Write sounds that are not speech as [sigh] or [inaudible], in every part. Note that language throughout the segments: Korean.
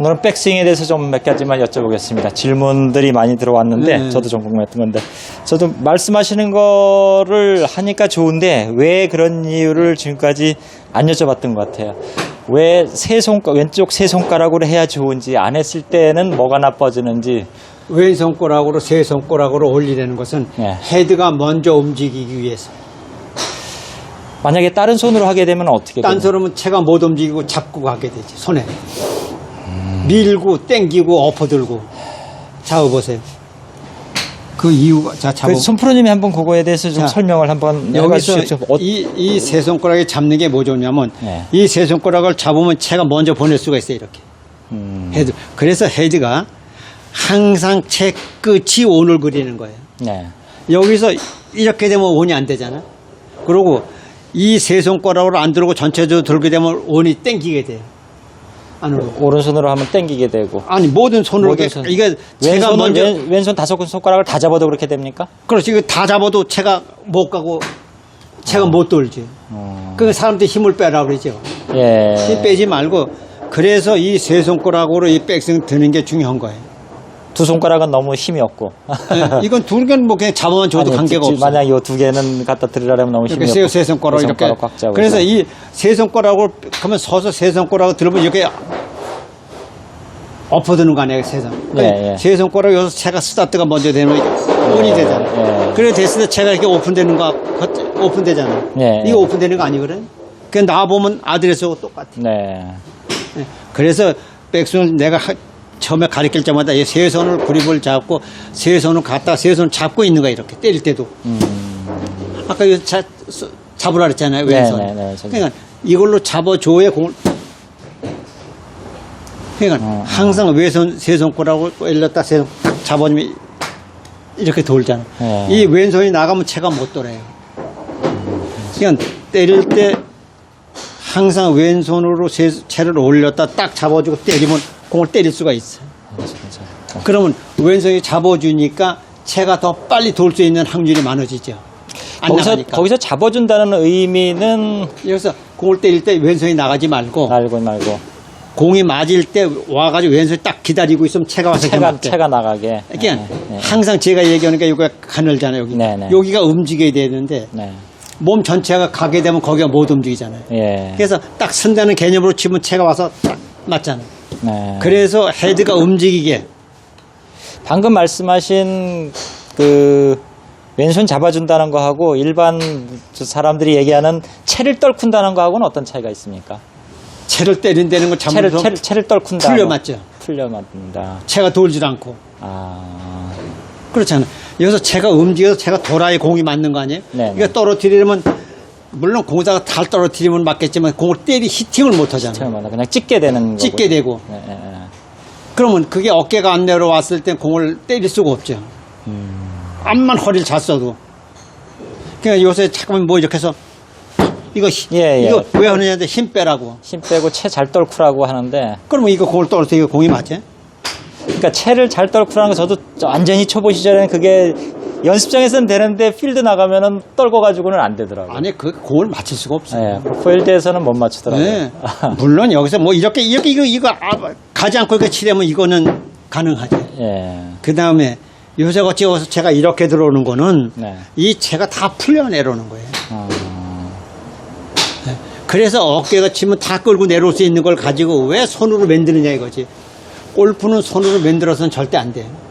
오늘은 백스윙에 대해서 좀 몇 가지만 여쭤보겠습니다. 질문들이 많이 들어왔는데 네. 저도 좀 궁금했던 건데 저도 말씀하시는 거를 하니까 좋은데 왜 그런 이유를 지금까지 안 여쭤봤던 것 같아요. 왜 세 손가 왼쪽 세 손가락으로 해야 좋은지 안 했을 때는 뭐가 나빠지는지 왼 손가락으로 세 손가락으로 올리려는 것은 네. 헤드가 먼저 움직이기 위해서. 만약에 다른 손으로 하게 되면 어떻게 딴 되나요? 사람은 채가 못 움직이고 잡고 가게 되지 손에. 밀고 땡기고 엎어들고 잡아보세요. 그 이유가 자 잡아. 그 손프로님이 한번 그거에 대해서 좀 자, 설명을 한번 여기서. 어, 이세 손가락에 잡는 게뭐 좋냐면 네. 이세 손가락을 잡으면 채가 먼저 보낼 수가 있어요 이렇게 음, 헤드 그래서 헤드가 항상 채 끝이 온을 그리는 거예요 네. 여기서 이렇게 되면 온이 안 되잖아 그리고 이 세 손가락으로 안 들고 전체적으로 들게 되면 온이 땡기게 돼요 안으로 오른손으로 하면 땡기게 되고 아니 모든 손으로 모든 손. 이게 채가 왼손은 먼저 왼, 왼손 다섯 손가락을 다 잡아도 그렇게 됩니까? 그렇지 이거 다 잡아도 채가 못 가고 채가 못 돌지 어. 그 사람들 이 힘을 빼라 그러죠 예. 힘 빼지 말고 그래서 이 세 손가락으로 이 백스윙 드는 게 중요한 거예요. 두 손가락은 너무 힘이 없고. 예, 이건 두 개는 뭐 그냥 잡아만 줘도 아니, 관계가 지- 없어. 만약 이 두 개는 갖다 드리려면 너무 힘이 없고. 세, 세 손가락 세 이렇게. 꽉 잡아서. 그래서 이 세 손가락을 그러면 서서 세 손가락을 들으면 이렇게 엎어드는 거 아니에요, 세 손. 그러니까 예, 예. 세 손가락 여기서 채가 스타트가 먼저 되면 온이 예, 되잖아. 예. 그래 됐을 때 채가 이렇게 오픈되는 거 오픈되잖아. 예, 이거 예. 오픈되는 거 아니거든. 그나 보면 아드레스하고 똑같아. 네. 예. 그래서 백스윙 내가 하- 처음에 가르칠 때마다 이세 손을 그립을 잡고 세 손을 갖다 세 손 잡고 있는 거야 이렇게 때릴 때도 아까 이거 자, 서- 잡으라 그랬잖아요 음. 네, 왼손 네, 네, 저기. 그러니까 이걸로 잡아줘야 공을 그러니까 어, 어. 항상 왼손 세 손가락을 일렀다 세손 잡아주면 이렇게 돌잖아 네. 이 왼손이 나가면 채가 못 돌아요 그러니까 때릴 때 항상 왼손으로 세- 채를 올렸다 딱 잡아주고 때리면 공을 때릴 수가 있어. 그렇죠, 그렇죠. 그러면 왼손이 잡아주니까 채가 더 빨리 돌 수 있는 확률이 많아지죠. 안 거기서, 나가니까. 거기서 잡아준다는 의미는 여기서 공을 때릴 때 왼손이 나가지 말고 알고 말고 공이 맞을 때 와가지고 왼손이 딱 기다리고 있으면 채가 와서 채가, 맞게. 채가 나가게. 그러니까 네, 네, 항상 제가 얘기하는 게 여기가 가늘잖아요. 여기. 네, 네. 여기가 움직여야 되는데 네. 몸 전체가 가게 되면 거기가 못 움직이잖아요. 예. 그래서 딱 쓴다는 개념으로 치면 채가 와서 딱 맞잖아. 요 네. 그래서 헤드가 움직이게 방금 말씀하신 그 왼손 잡아준다는 거하고 일반 저 사람들이 얘기하는 채를 떨군다는 거하고는 어떤 차이가 있습니까? 채를 때린다는 걸 채를 잘못해서 채를, 채를 떨군다. 풀려 맞죠. 풀려 맞는다. 채가 돌질 않고 아. 그렇잖아. 여기서 채가 움직여서 채가 돌아야 공이 맞는 거 아니에요? 네, 이거 떨어뜨리려면 물론 공에다가 달 떨어뜨리면 맞겠지만 공을 때리 히팅을 못 하잖아. 채를 맞나 그냥 찍게 되는 거고. 찍게 되고 네, 네, 네. 그러면 그게 어깨가 안 내려왔을 때 공을 때릴 수가 없죠. 음. 암만 허리를 잤어도. 그러니까 요새 잠깐만 뭐 이렇게 해서 이거 히- 예, 예. 이거 왜 하느냐인데 힘 빼라고. 힘 빼고 채 잘 떨쿠라고 하는데 그러면 이거 공을 떨어뜨리고 공이 맞지? 그러니까 채를 잘 떨쿠라는 거 저도 완전히 초보 시절에는 그게 연습장에서는 되는데 필드 나가면은 떨고 가지고는 안 되더라고요. 아니 그 공을 맞출 수가 없어요. 네, 필드에서는 못 맞추더라고요. 네. [laughs] 물론 여기서 뭐 이렇게 이렇게 이거 이거 아, 가지 않고 이렇게 치려면 이거는 가능하죠. 예. 그 다음에 요새 같이 와서 제가 이렇게 들어오는 거는 네. 이 채가 다 풀려 내려오는 거예요. 어, 그래서 어깨가 치면 다 끌고 내려올 수 있는 걸 가지고 왜 손으로 만드느냐 이거지. 골프는 손으로 만들어서는 절대 안 돼. 손-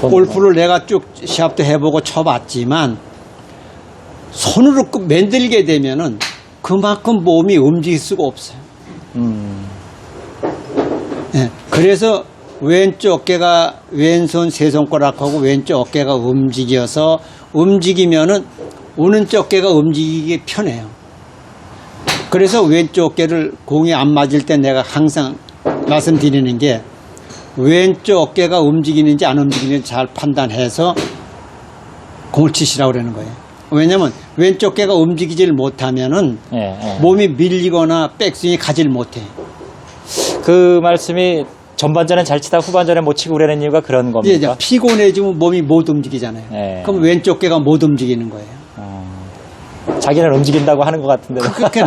골프를 내가 쭉 시합도 해보고 쳐봤지만 손으로 그 만들게 되면은 그만큼 몸이 움직일 수가 없어요. 음, 예, 그래서 왼쪽 어깨가 왼손 세 손가락하고 왼쪽 어깨가 움직여서 움직이면은 오른쪽 어깨가 움직이기 편해요. 그래서 왼쪽 어깨를 공이 안 맞을 때 내가 항상 말씀드리는 게 왼쪽 어깨가 움직이는지 안 움직이는지 잘 판단해서 공을 치시라고 그러는 거예요. 왜냐면 왼쪽 어깨가 움직이질 못하면은 예, 예. 몸이 밀리거나 백스윙이 가질 못해. 그 말씀이 전반전엔 잘 치다 후반전에 못 치고 그러는 이유가 그런 예, 이제 겁니까? 피곤해지면 몸이 못 움직이잖아요. 네. 그럼 왼쪽 개가 못 움직이는 거예요. 어, 자기는 움직인다고 하는 것 같은데. 그렇게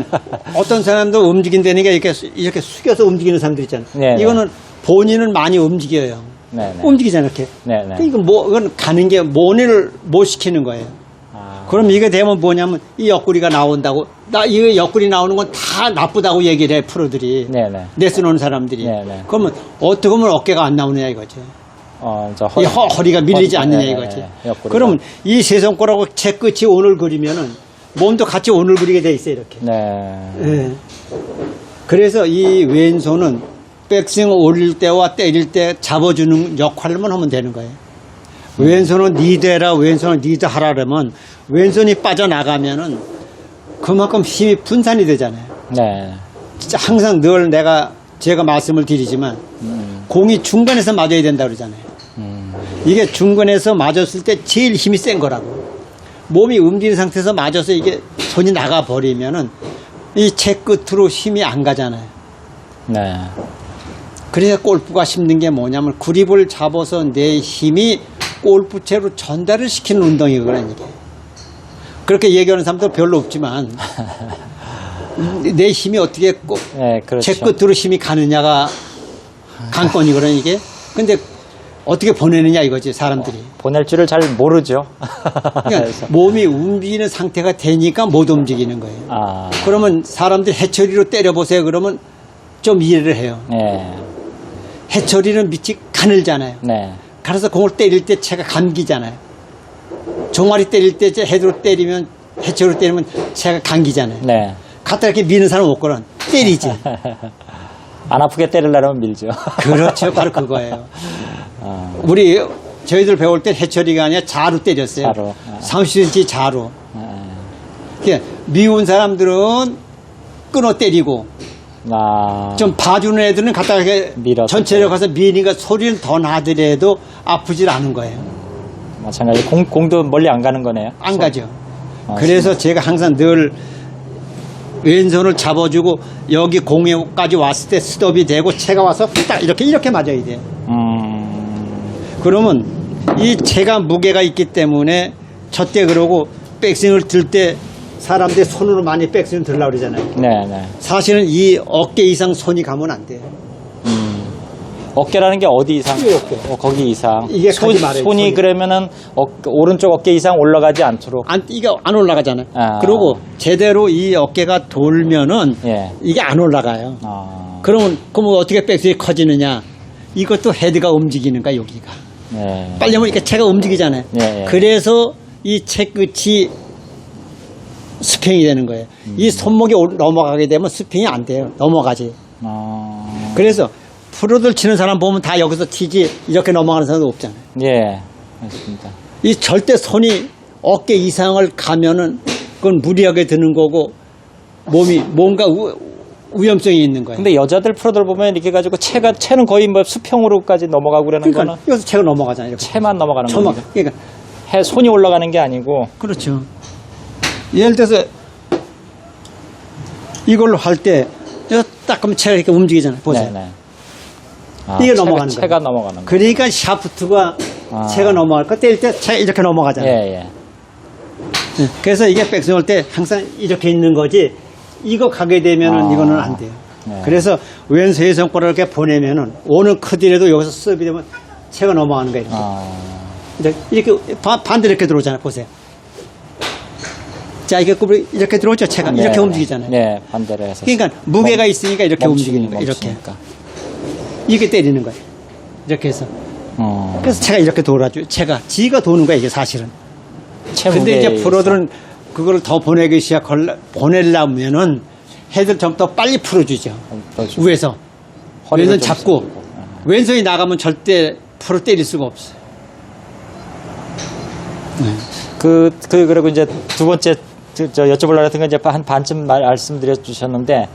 어떤 사람도 움직인다니까 이렇게 수- 이렇게 숙여서 움직이는 사람들 있잖아요. 네, 네. 이거는 본인은 많이 움직여요. 네네. 움직이잖아 이렇게. 네네. 이건 뭐 이건 가는 게 본인을 못 시키는 거예요. 아, 그럼 이게 되면 뭐냐면 이 옆구리가 나온다고 나 이 옆구리 나오는 건 다 나쁘다고 얘기를 해 프로들이 네네. 내쓰는 사람들이 네네. 그러면 어떻게 보면 어깨가 안 나오느냐 이거지 어, 저이 허, 허리가 밀리지 허리- 않느냐 이거지 옆구리가. 그러면 이 세 손가락하고 제 끝이 오늘 그리면은 몸도 같이 오늘 그리게 돼 있어 이렇게 네. 예. 그래서 이 왼손은 백스윙 올릴 때와 때릴 때 잡아주는 역할만 하면 되는 거예요. 왼손은 니드해라, 왼손은 니드 하라 그러면 왼손이 빠져나가면은 그만큼 힘이 분산이 되잖아요. 네. 진짜 항상 늘 내가 제가 말씀을 드리지만 음, 공이 중간에서 맞아야 된다 그러잖아요. 음, 이게 중간에서 맞았을 때 제일 힘이 센 거라고. 몸이 움직이는 상태에서 맞아서 이게 손이 나가 버리면은 이 채 끝으로 힘이 안 가잖아요. 네. 그래서 골프가 힘든 게 뭐냐면 그립을 잡아서 내 힘이 골프채로 전달을 시키는 운동이거든요. 이게. 그렇게 얘기하는 사람도 별로 없지만 [laughs] 내 힘이 어떻게 꼭 네, 그렇죠. 채 끝으로 힘이 가느냐가 관건이거든요. 이게. 근데 어떻게 보내느냐 이거지 사람들이. 보낼 줄을 잘 모르죠. 그러니까. [laughs] 몸이 움직이는 상태가 되니까 못 움직이는 거예요. 아, 그러면 사람들이 해처리로 때려보세요. 그러면 좀 이해를 해요. 네. 해처리는 밑이 가늘잖아요. 네. 가려서 공을 때릴 때 채가 감기잖아요. 종아리 때릴 때 헤드로 때리면 해처리로 때리면 채가 감기잖아요. 네. 갖다 이렇게 미는 사람 없거든. 때리지. [laughs] 안 아프게 때리려면 밀죠. [laughs] 그렇죠. 바로 그거예요. 아, 우리 저희들 배울 때 해처리가 아니라 자루 때렸어요. 자루. 아. 30cm 자루. 아, 그러니까 미운 사람들은 끊어 때리고 아, 좀 봐주는 애들은 갖다가 이렇게 밀어서 전체를 가서 미니까 소리는 더 나더라도 아프질 않은 거예요. 마찬가지. 공, 공도 멀리 안 가는 거네요. 안 가죠. 아, 그래서 제가 항상 늘 왼손을 잡아주고 여기 공에까지 왔을 때 스톱이 되고 채가 와서 딱 이렇게 이렇게 맞아야 돼. 음, 그러면 이 채가 무게가 있기 때문에 저 때 그러고 백스윙을 들 때 사람들이 손으로 많이 백스윙 들려고 그러잖아요. 네, 네. 사실은 이 어깨 이상 손이 가면 안 돼요. 음. 어깨라는 게 어디 이상? 이 어깨. 어, 거기 이상. 이게 손, 가지 말아요, 손이 손이. 그러면은 어, 오른쪽 어깨 이상 올라가지 않도록. 안, 이게 안 올라가잖아요. 아. 그리고 제대로 이 어깨가 돌면은 예. 이게 안 올라가요. 아, 그러면 그러면 어떻게 백스윙이 커지느냐? 이것도 헤드가 움직이는 거야 여기가. 네. 빨리 하면 이렇게 채가 움직이잖아요. 예, 예. 그래서 이채 끝이 스팽이 되는 거예요. 이 손목이 올- 넘어가게 되면 스팽이 안 돼요. 넘어가지. 아, 그래서 프로들 치는 사람 보면 다 여기서 튀지 이렇게 넘어가는 사람도 없잖아요. 예. 맞습니다. 이 절대 손이 어깨 이상을 가면은 그건 무리하게 드는 거고 몸이 뭔가 우, 위험성이 있는 거예요. 근데 여자들 프로들 보면 이렇게 가지고 채가 채는 거의 뭐 수평으로까지 넘어가고 그러는 그러니까 거는 여기서 채가 넘어가잖아요. 이렇게. 채만 넘어가는 처막. 거죠. 그러니까 해 손이 올라가는 게 아니고 그렇죠. 예를 들어서 이걸로 할 때딱 하면 채가 이렇게 움직이잖아요. 보세요. 네, 네. 아, 이게 채가- 넘어가는 채가 거예요. 넘어가는 거. 그러니까 샤프트가 아. 채가 넘어갈 거 때릴 때 채가 이렇게 넘어가잖아요. 예, 예. 네. 그래서 이게 백스윙 할 때 항상 이렇게 있는 거지 이거 가게 되면은 아. 이거는 안 돼요. 네. 그래서 왼손 의 손가락을 이렇게 보내면은 오는 커디라도 여기서 수업이 되면 채가 넘어가는 거예요. 이렇게. 아, 이제 이렇게 바- 반대로 이렇게 들어오잖아요. 보세요. 자, 이게 굽이 이렇게 들어오죠. 네, 이렇게 네. 움직이잖아요. 네, 반대로 해서. 그러니까 무게가 있으니까 이렇게 움직이는 거예요. 이렇게. 이렇게 때리는 거예요. 이렇게 해서 어, 그래서 채가 이렇게 돌아줘. 채가 지가 도는 거야 이게 사실은. 채 근데 이제 프로들은 그걸 더 보내기 시작 보내려면은 헤드를 좀 더 빨리 풀어주죠. 있어서 위에서 허리를 왼손 좀 잡고 쓰고. 왼손이 나가면 절대 프로 때릴 수가 없어요. 그, 그, 그리고 이제 두 번째, 저, 저 여쭤보려고 했던 건 이제 한 반쯤 말, 말씀드려 주셨는데,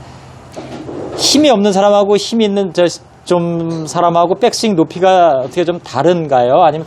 힘이 없는 사람하고 힘이 있는 저, 좀 사람하고 백스윙 높이가 어떻게 좀 다른가요? 아니면